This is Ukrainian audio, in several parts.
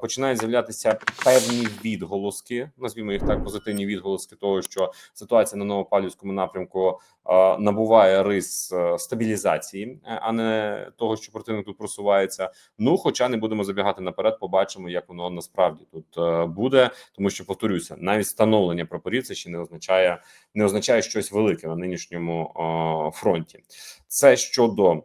починають з'являтися певні відголоски, назвімо їх так, позитивні відголоски того, що ситуація на Новопавлівському напрямку набуває рис стабілізації, е, а не того, що противник тут просувається. Ну, хоча не будемо забігати наперед, побачимо, як воно насправді тут е, буде, тому що повторюся, навіть встановлення прапорів це ще не означає, не означає щось велике на нинішньому фронті. Це щодо.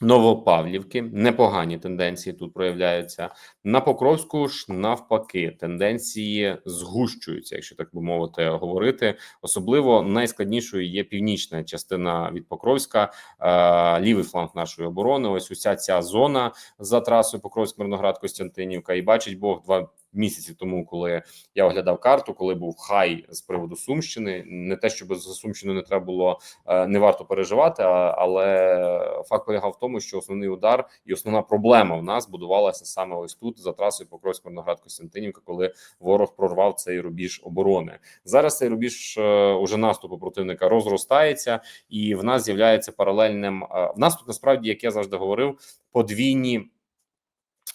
Новопавлівки непогані тенденції тут проявляються на Покровську ж навпаки. Тенденції згущуються, якщо так би мовити, говорити. Особливо найскладнішою є північна частина від Покровська, е, лівий фланг нашої оборони. Ось уся ця зона за трасою Покровськ, Мирноград, Костянтинівка. І бачить Бог два. Місяці тому, коли я оглядав карту, коли був хай з приводу Сумщини, не те, щоб за Сумщину не треба було е, не варто переживати, але факт полягав в тому, що основний удар і основна проблема в нас будувалася саме ось тут за трасою Покровськ Мирноград Костянтинівка, коли ворог прорвав цей рубіж оборони. Зараз цей рубіж е, уже наступу противника розростається, і в нас з'являється паралельним. е, В нас тут насправді, як я завжди говорив, подвійні.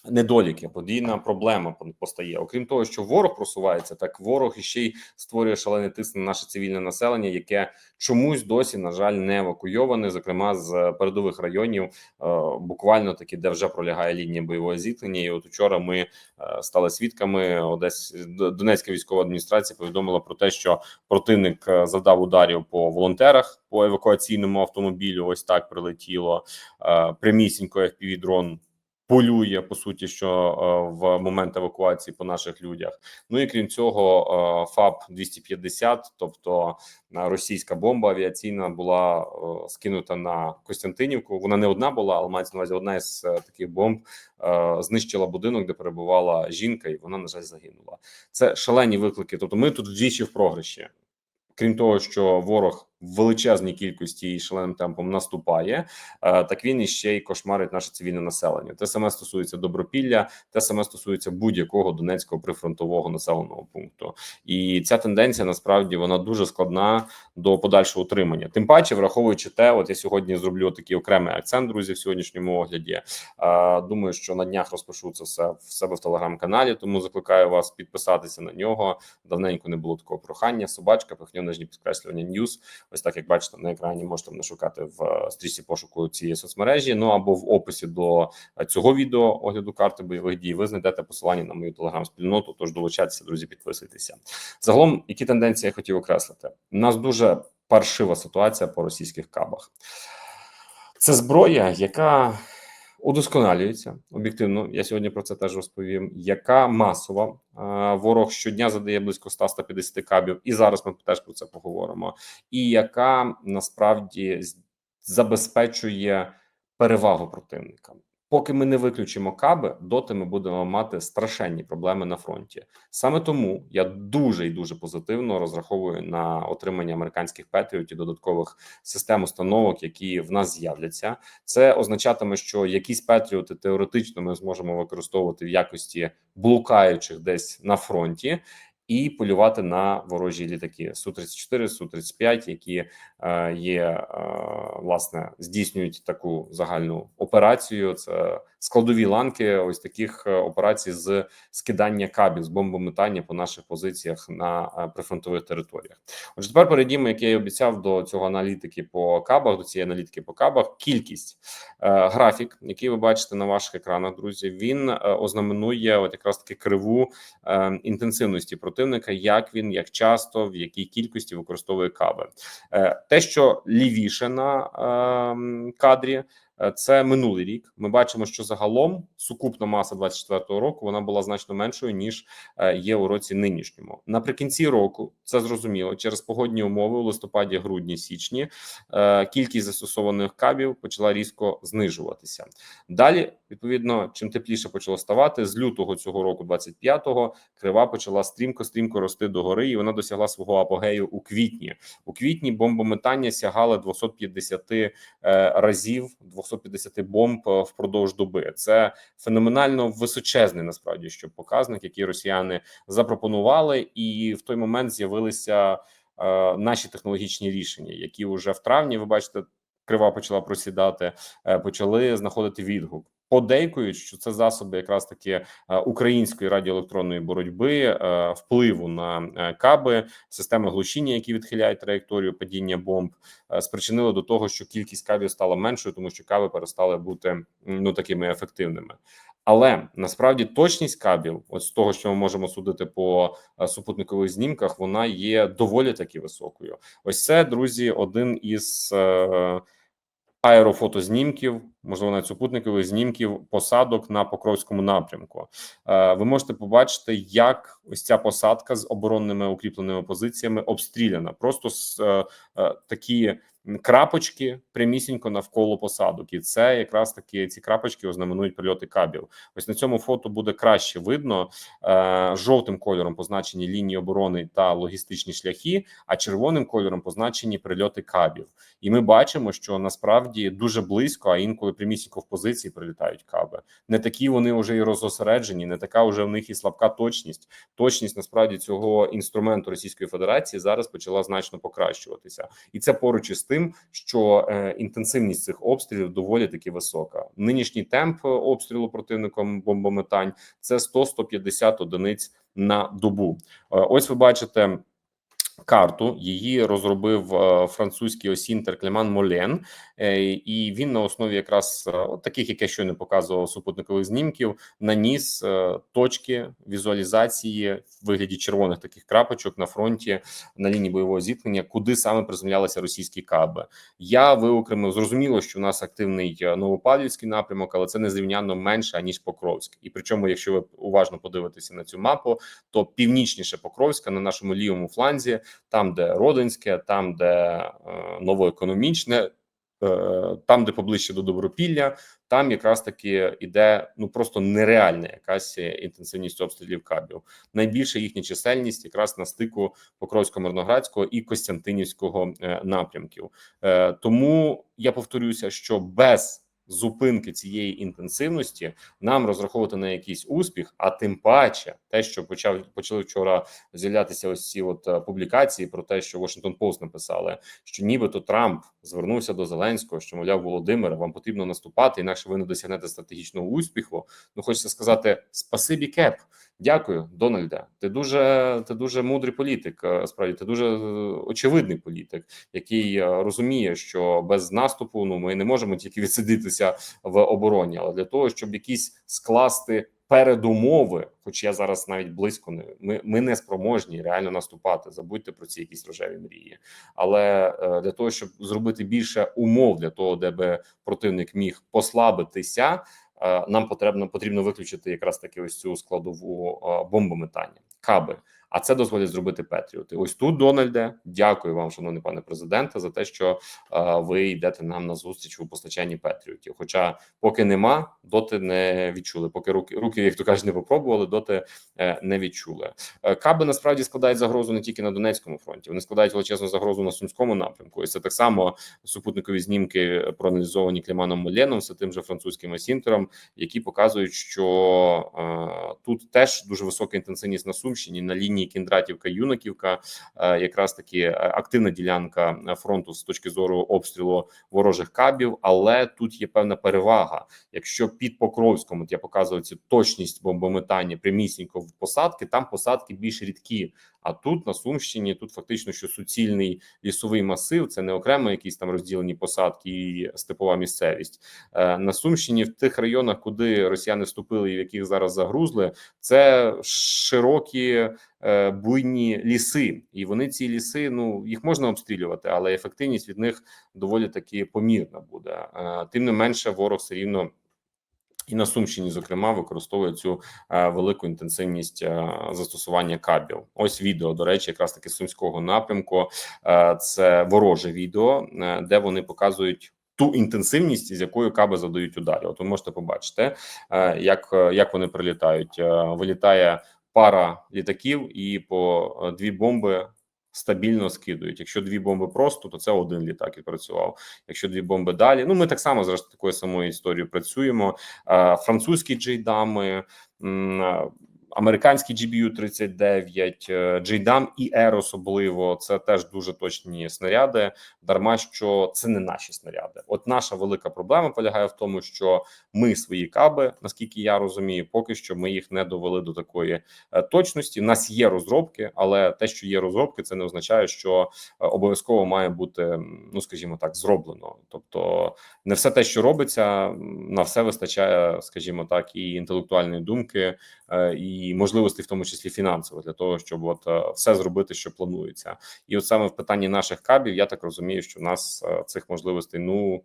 Недоліки, подвійна проблема постає. Окрім того, що ворог просувається, так ворог іще й створює шалений тиск на наше цивільне населення, яке чомусь досі, на жаль, не евакуйоване, зокрема з передових районів, е, буквально таки, де вже пролягає лінія бойового зіткнення. І от учора ми е, стали свідками. Одесь Донецька військова адміністрація повідомила про те, що противник е, завдав ударів по волонтерах по евакуаційному автомобілю. Ось так прилетіло е, прямісінько FPV-дрон полює по суті, що е, в момент евакуації по наших людях. Ну і крім цього, е, ФАП 250 тобто е, російська бомба авіаційна, була скинута на Костянтинівку. Вона не одна була, але мається на увазі одна із таких бомб знищила будинок, де перебувала жінка, і вона на жаль загинула. Це шалені виклики. Тобто, ми тут вдвічі в програші. Крім того, що ворог величезній кількості і шаленим темпом наступає, е, так він іще й кошмарить наше цивільне населення. Те саме стосується добропілля, те саме стосується будь-якого донецького прифронтового населеного пункту. І ця тенденція насправді вона дуже складна до подальшого утримання. Тим паче, враховуючи те, от я сьогодні зроблю такий окремий акцент, друзі, в сьогоднішньому огляді. Е, Думаю, що на днях розпишу це все в себе в телеграм-каналі. Тому закликаю вас підписатися на нього. Давненько не було такого прохання. Собачка, пихньо нижні підкреслювання Ньюс. Ось так як бачите на екрані, можете мене шукати в е, стрічці пошуку цієї соцмережі. Ну або в описі до е, цього відео огляду карти бойових дій. Ви знайдете посилання на мою телеграм-спільноту. Тож долучайтеся, друзі, підписуйтеся. Загалом, які тенденції я хотів окреслити? У нас дуже паршива ситуація по російських кабах. Це зброя, яка удосконалюється об'єктивно. Я сьогодні про це теж розповім. Яка масова Е, ворог щодня задає близько 100-150 кабів, і зараз ми теж про це поговоримо. І яка насправді забезпечує перевагу противника. Поки ми не виключимо каби, доти ми будемо мати страшенні проблеми на фронті. Саме тому я дуже і дуже позитивно розраховую на отримання американських патріотів додаткових систем установок, які в нас з'являться. Це означатиме, що якісь патріоти теоретично ми зможемо використовувати в якості блукаючих десь на фронті. І полювати на ворожі літаки су 34 су 35 які е, є е, власне здійснюють таку загальну операцію. Це складові ланки ось таких е, операцій з скидання кабів з бомбометання по наших позиціях на е, прифронтових територіях. Отже, тепер перейдімо, як я і обіцяв до цього аналітики по кабах, до цієї аналітики по кабах. Кількість е, графік, який ви бачите на ваших екранах, друзі, він ознаменує от якраз таки криву інтенсивності противника, як він, як часто, в якій кількості використовує каби. Те, що лівіше на е, кадрі. Е, Це минулий рік. Ми бачимо, що загалом сукупна маса 24-го року вона була значно меншою ніж е, є у році нинішньому. Наприкінці року це зрозуміло через погодні умови у листопаді, грудні, січні е, кількість застосованих кабів почала різко знижуватися. Далі, відповідно, чим тепліше почало ставати з лютого цього року, 25-го, крива почала стрімко стрімко рости догори, і вона досягла свого апогею у квітні. У квітні бомбометання сягало 250 е, разів, 250 бомб е, впродовж доби. Це феноменально височезний насправді що показник, який росіяни запропонували, і в той момент з'явилися е, наші технологічні рішення, які вже в травні, ви бачите, крива почала просідати, е, почали знаходити відгук. Подейкують, що це засоби якраз таки е, української радіоелектронної боротьби, е, впливу на е, каби, системи глушіння, які відхиляють траєкторію падіння бомб, спричинили до того, що кількість кабів стала меншою, тому що каби перестали бути ну такими ефективними. Але насправді точність кабів, от з того, що ми можемо судити по супутникових знімках, вона є доволі таки високою. Ось це друзі, один із аерофотознімків, можливо, навіть супутникових знімків посадок на Покровському напрямку. Е, ви можете побачити, як ось ця посадка з оборонними укріпленими позиціями обстріляна. Просто з е, е, такі крапочки прямісінько навколо посадок, і це якраз таки ці крапочки ознаменують прильоти кабів. Ось на цьому фото буде краще видно е, жовтим кольором позначені лінії оборони та логістичні шляхи, а червоним кольором позначені прильоти кабів. І ми бачимо, що насправді дуже близько, а інколи прямісінько в позиції прилітають каби. Не такі вони вже і розосереджені, не така вже в них і слабка точність. Точність насправді цього інструменту Російської Федерації зараз почала значно покращуватися, і це поруч із тим, що е, інтенсивність цих обстрілів доволі таки висока. Нинішній темп обстрілу противником бомбометань це 100-150 одиниць на добу. Е, ось ви бачите. Карту її розробив е, французький осінтер Клеман Молен, е, і він на основі якраз е, таких, як я щойно показував супутникових знімків, наніс точки візуалізації в вигляді червоних таких крапочок на фронті на лінії бойового зіткнення, куди саме приземлялися російські каби. Я виокремив зрозуміло, що у нас активний Новопавлівський напрямок, але це незрівнянно менше аніж Покровськ. І причому, якщо ви уважно подивитеся на цю мапу, то північніше Покровська на нашому лівому фланзі, там, де Родинське, там, де е, новоекономічне, е, там, де поближче до Добропілля, там якраз таки іде ну просто нереальна якась інтенсивність обстрілів кабів. Найбільша їхня чисельність якраз на стику Покровсько-Мирноградського і Костянтинівського е, напрямків. Тому я повторюся, що без зупинки цієї інтенсивності нам розраховувати на якийсь успіх, а тим паче те, що почав почали вчора з'являтися ось ці от е, публікації про те, що Washington Post написали, що нібито Трамп звернувся до Зеленського, що мовляв Володимира, вам потрібно наступати, інакше ви не досягнете стратегічного успіху. Ну хочеться сказати спасибі, кеп. Дякую, Дональде. Ти дуже ти дуже мудрий політик. е, Справді ти дуже е, очевидний політик, який е, розуміє, що без наступу ну ми не можемо тільки відсидітися в обороні, але для того, щоб якісь скласти передумови, хоч я зараз навіть близько не ми, ми не спроможні реально наступати. Забудьте про ці якісь рожеві мрії. Але для того, щоб зробити більше умов для того, де би противник міг послабитися. Е, Нам потрібно потрібно виключити якраз таки ось цю складову е, бомбометання, каби. А це дозволять зробити Петріоти. Ось тут, Дональде, дякую вам, шановний пане президенте, за те, що е, ви йдете нам на зустріч у постачанні Петріотів. Хоча, поки нема, доти не відчули. Поки руки руки, як то кажуть, не попробували, доти е, не відчули. Е, Каби насправді складають загрозу не тільки на Донецькому фронті, вони складають величезну загрозу на сумському напрямку. Ось це так само супутникові знімки, проаналізовані Кліманом Моленом, все тим же французьким асінтером, які показують, що е, тут теж дуже висока інтенсивність на Сумщині на лінії Кіндратівка, Юнаківка, е, якраз таки е, активна ділянка е, фронту з точки зору обстрілу ворожих кабів. Але тут є певна перевага. Якщо під Покровськом, от я показую цю точність бомбометання прямісінько в посадки, там посадки більш рідкі. А тут на Сумщині тут фактично що суцільний лісовий масив, це не окремо якісь там розділені посадки і степова місцевість. Е, На Сумщині в тих районах, куди росіяни вступили, і в яких зараз загрузли, це широкі е, буйні ліси, і вони ці ліси. Ну їх можна обстрілювати, але ефективність від них доволі таки помірна буде. Е, Тим не менше, ворог все рівно. І на Сумщині, зокрема, використовує цю е, велику інтенсивність е, застосування кабів. Ось відео, до речі, якраз таки сумського напрямку. Е, це вороже відео, е, де вони показують. Ту інтенсивність, з якою каби задають удари. От ви можете побачити, е, як, е, як вони прилітають. Е, Вилітає пара літаків, і по дві бомби стабільно скидують. Якщо дві бомби просто, то це один літак і працював. Якщо дві бомби далі, ну ми так само зрештою такою самою історією працюємо. Е, Французькі джейдами. М, е, американський GBU 39 JDAM і Air особливо це теж дуже точні снаряди. Дарма що це не наші снаряди. От наша велика проблема полягає в тому, що ми свої каби, наскільки я розумію, поки що ми їх не довели до такої е, точності. У нас є розробки, але те, що є розробки, це не означає, що е, обов'язково має бути, ну скажімо так, зроблено. Тобто, не все те, що робиться, на все вистачає, скажімо так, і інтелектуальної думки, е, і можливостей, в тому числі фінансово, для того, щоб от е, все зробити, що планується. І от саме в питанні наших кабів, я так розумію, що в нас е, цих можливостей ну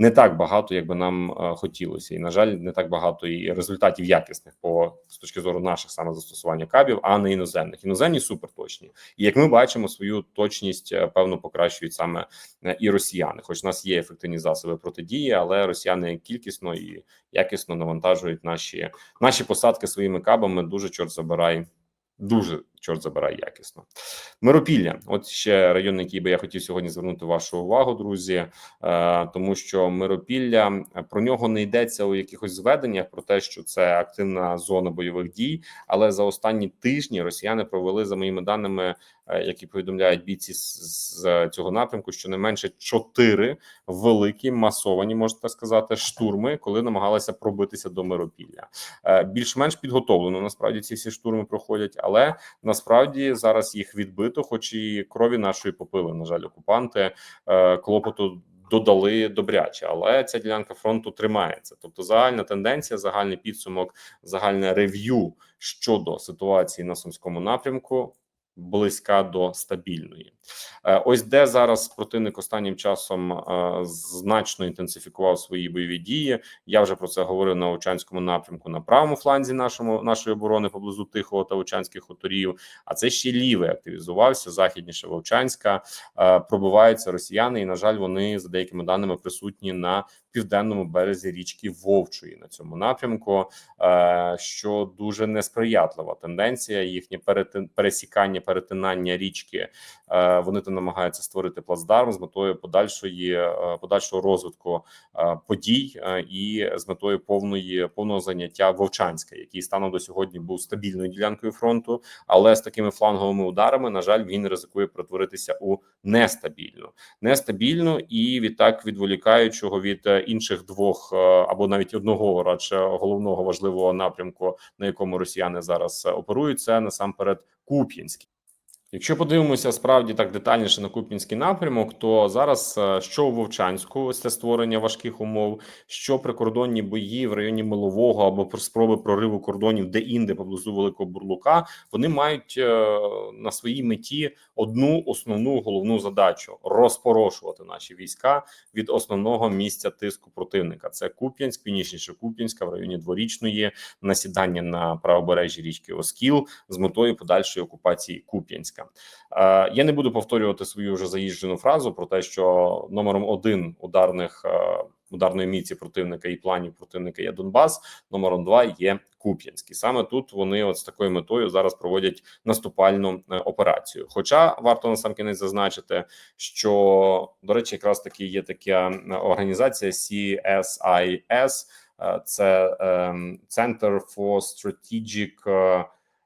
не так багато, як би нам е, хотілося, і на жаль, не так багато і результатів якісних по з точки зору наших саме застосування кабів, а не іноземних. Іноземні суперточні. І як ми бачимо, свою точність е, певно покращують саме е, і росіяни. Хоч у нас є ефективні засоби протидії, але росіяни кількісно і якісно навантажують наші наші посадки своїми кабами. Дуже чорт забирай. Дуже чорт забирай якісно. Миропілля, от ще район, на який би я хотів сьогодні звернути вашу увагу, друзі, е, тому що Миропілля е, про нього не йдеться у якихось зведеннях про те, що це активна зона бойових дій. Але за останні тижні росіяни провели за моїми даними, е, які повідомляють бійці з, цього напрямку, що не менше чотири великі масовані, можна сказати, штурми, коли намагалися пробитися до Миропілля. Більш-менш підготовлено. Насправді ці всі штурми проходять, але насправді зараз їх відбито, хоч і крові нашої попили. На жаль, окупанти е, клопоту. Додали добряче, але ця ділянка фронту тримається. Тобто, загальна тенденція, загальний підсумок, загальне рев'ю щодо ситуації на сумському напрямку близька до стабільної. Е, Ось де зараз противник останнім часом е, значно інтенсифікував свої бойові дії. Я вже про це говорив на Овчанському напрямку на правому фланзі нашому нашої оборони поблизу Тихого та Овчанських хуторів. А це ще лівий активізувався західніше Вовчанська. Е, Пробиваються росіяни, і на жаль, вони за деякими даними присутні на південному березі річки Вовчої на цьому напрямку, що дуже несприятлива тенденція. Їхнє пересікання, перетинання річки. Е, Вони там намагаються створити плацдарм з метою подальшої е, подальшого розвитку е, подій і з метою повної повного заняття Вовчанська, який станом до сьогодні був стабільною ділянкою фронту, але з такими фланговими ударами, на жаль, він ризикує перетворитися у нестабільну, нестабільну і відтак відволікаючого від інших двох або навіть одного радше головного важливого напрямку, на якому росіяни зараз оперують, це насамперед Куп'янський. Якщо подивимося справді так детальніше на Куп'янський напрямок, то зараз е, що у Вовчанську, це створення важких умов, що прикордонні бої в районі Милового або про спроби прориву кордонів, де інде поблизу Великого Бурлука, вони мають е, на своїй меті одну основну головну задачу розпорошувати наші війська від основного місця тиску противника. Це Куп'янськ, північніше Куп'янська в районі дворічної насідання на правобережжі річки Оскіл з метою подальшої окупації Куп'янська. Е, Я не буду повторювати свою вже заїжджену фразу про те, що номером один ударних е, ударної міці противника і планів противника є Донбас. Номером два є Куп'янський. Саме тут вони от з такою метою зараз проводять наступальну е, операцію. Хоча варто насамкінець зазначити, що до речі, якраз таки є така е, організація CSIS, це ем, Center for Strategic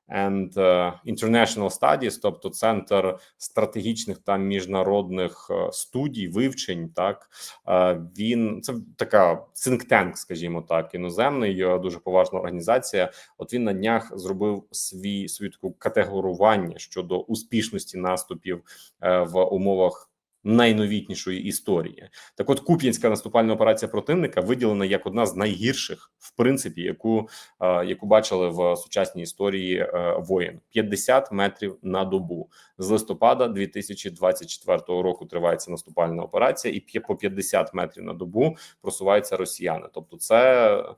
and е, International Studies, тобто центр стратегічних та міжнародних е, студій, вивчень. Так Е, він це така think tank, скажімо так, іноземний дуже поважна організація. От він на днях зробив свій свою таку категорування щодо успішності наступів в умовах. Найновітнішої історії так, от Куп'янська наступальна операція противника виділена як одна з найгірших, в принципі, яку е, яку бачили в сучасній історії е, воєн 50 метрів на добу з листопада 2024 року. Тривається наступальна операція, і по 50 метрів на добу просуваються росіяни. Тобто, це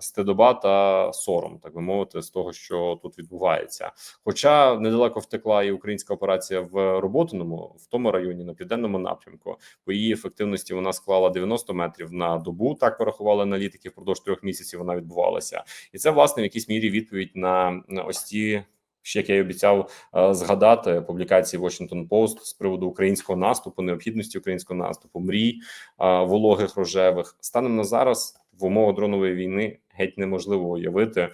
стидоба та сором, так би мовити, з того, що тут відбувається. Хоча недалеко втекла і українська операція в Роботиному, в тому районі на південному напрямку. По її ефективності вона склала 90 метрів на добу. Так порахували аналітики. Впродовж трьох місяців вона відбувалася, і це власне в якійсь мірі відповідь на, на ось ті. Ще як я й обіцяв е, згадати публікації Washington Post з приводу українського наступу, необхідності українського наступу, мрій е, вологих рожевих станом на зараз в умовах дронової війни геть неможливо уявити е,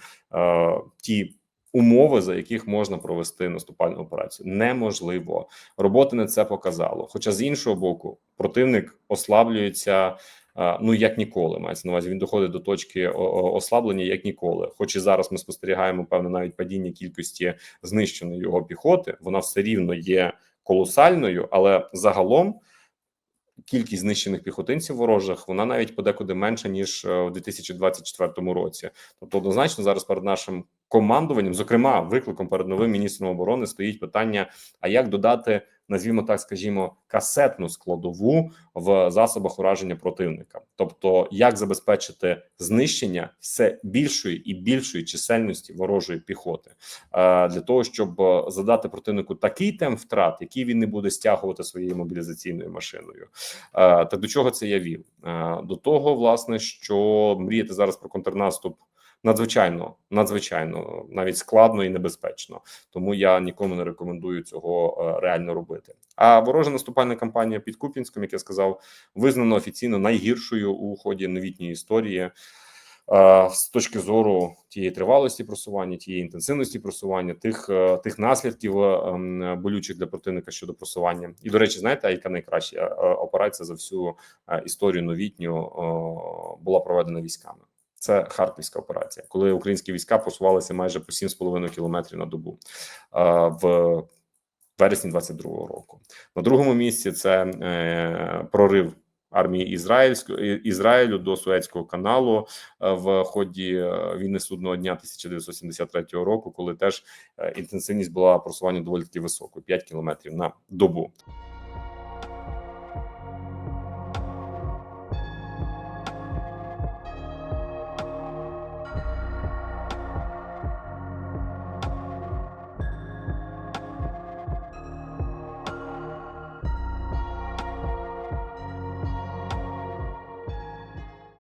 ті умови, за яких можна провести наступальну операцію. Неможливо. Роботи не це показало. Хоча з іншого боку, противник ослаблюється. е, Ну, як ніколи, мається на увазі. Він доходить до точки ослаблення, як ніколи. Хоч і зараз ми спостерігаємо певне навіть падіння кількості знищеної його піхоти, вона все рівно є колосальною, але загалом кількість знищених піхотинців ворожих вона навіть подекуди менша ніж е, у 2024 році. Тобто, однозначно зараз перед нашим командуванням, зокрема, викликом перед новим міністром оборони стоїть питання: а як додати, назвімо так, скажімо, касетну складову в засобах ураження противника, тобто як забезпечити знищення все більшої і більшої чисельності ворожої піхоти, е, для того, щоб е, задати противнику такий темп втрат, який він не буде стягувати своєю мобілізаційною машиною. Е, Та до чого це я вів? До того, власне, що мріяти зараз про контрнаступ надзвичайно, надзвичайно навіть складно і небезпечно. Тому я нікому не рекомендую цього е, реально робити. А ворожа наступальна кампанія під Куп'янськом, як я сказав, визнано офіційно найгіршою у ході новітньої історії. е, З точки зору тієї тривалості просування, тієї інтенсивності просування, тих е, тих наслідків ем, болючих для противника щодо просування, і до речі, знаєте, яка найкраща операція за всю історію новітню була проведена військами. Це Харківська операція, коли українські війська просувалися майже по 7,5 кілометрів на добу е, в вересні 22-го року. На другому місці це е, прорив армії Ізраїльської Ізраїлю до Суецького каналу е, в ході війни судного дня 1973 року, коли теж інтенсивність була просування доволі таки високою 5 кілометрів на добу.